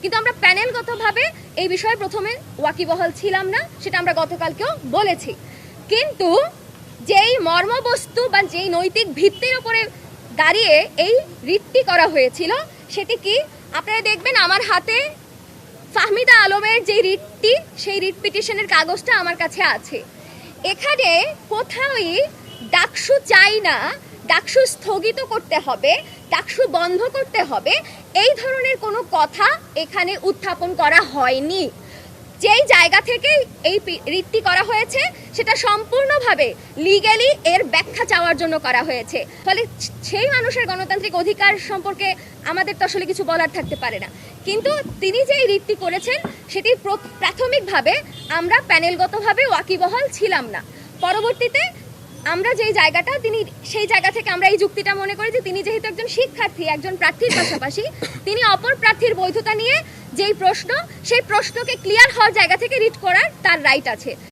কিন্তু আমরা প্যানেলগতভাবে এই বিষয়ে প্রথমে ওয়াকিবহাল ছিলাম না, সেটা আমরা গতকালকেও বলেছি। কিন্তু যেই মর্মবস্তু বা যেই নৈতিক ভিত্তির উপরে দাঁড়িয়ে এই রিটটি করা হয়েছিল, সেটি কি? আপনারা দেখবেন আমার হাতে ফাহমিদা আলমের যে রিটটি, সেই রিট পিটিশনের কাগজটা আমার কাছে আছে। এখানে কোথাওই ডাকসু চাই না ডাকসু স্থগিত করতে হবে, ডাকসু বন্ধ করতে হবে। এই ধরনের কোনো কথা এখানে উত্থাপন করা হয়নি। যেই জায়গা থেকে এই রীতি করা হয়েছে, সেটা সম্পূর্ণভাবে লিগ্যালি এর ব্যাখ্যা চাওয়ার জন্য করা হয়েছে। ফলে সেই মানুষের গণতান্ত্রিক অধিকার সম্পর্কে আমাদের তো আসলে কিছু বলার থাকতে পারে না। কিন্তু তিনি যে রিটটি করেছেন, সেটি প্র- প্রাথমিকভাবে আমরা প্যানেলগতভাবে ওয়াকিবহাল ছিলাম না। পরবর্তীতে আমরা যেই জায়গাটা, তিনি সেই জায়গা থেকে আমরা এই যুক্তিটা মনে করি যে তিনি যেহেতু একজন শিক্ষার্থী, একজন প্রার্থীর পাশাপাশি, তিনি অপর প্রার্থীর বৈধতা নিয়ে যেই প্রশ্ন, সেই প্রশ্নকে ক্লিয়ার হওয়ার জায়গা থেকে রিট করার তার রাইট আছে।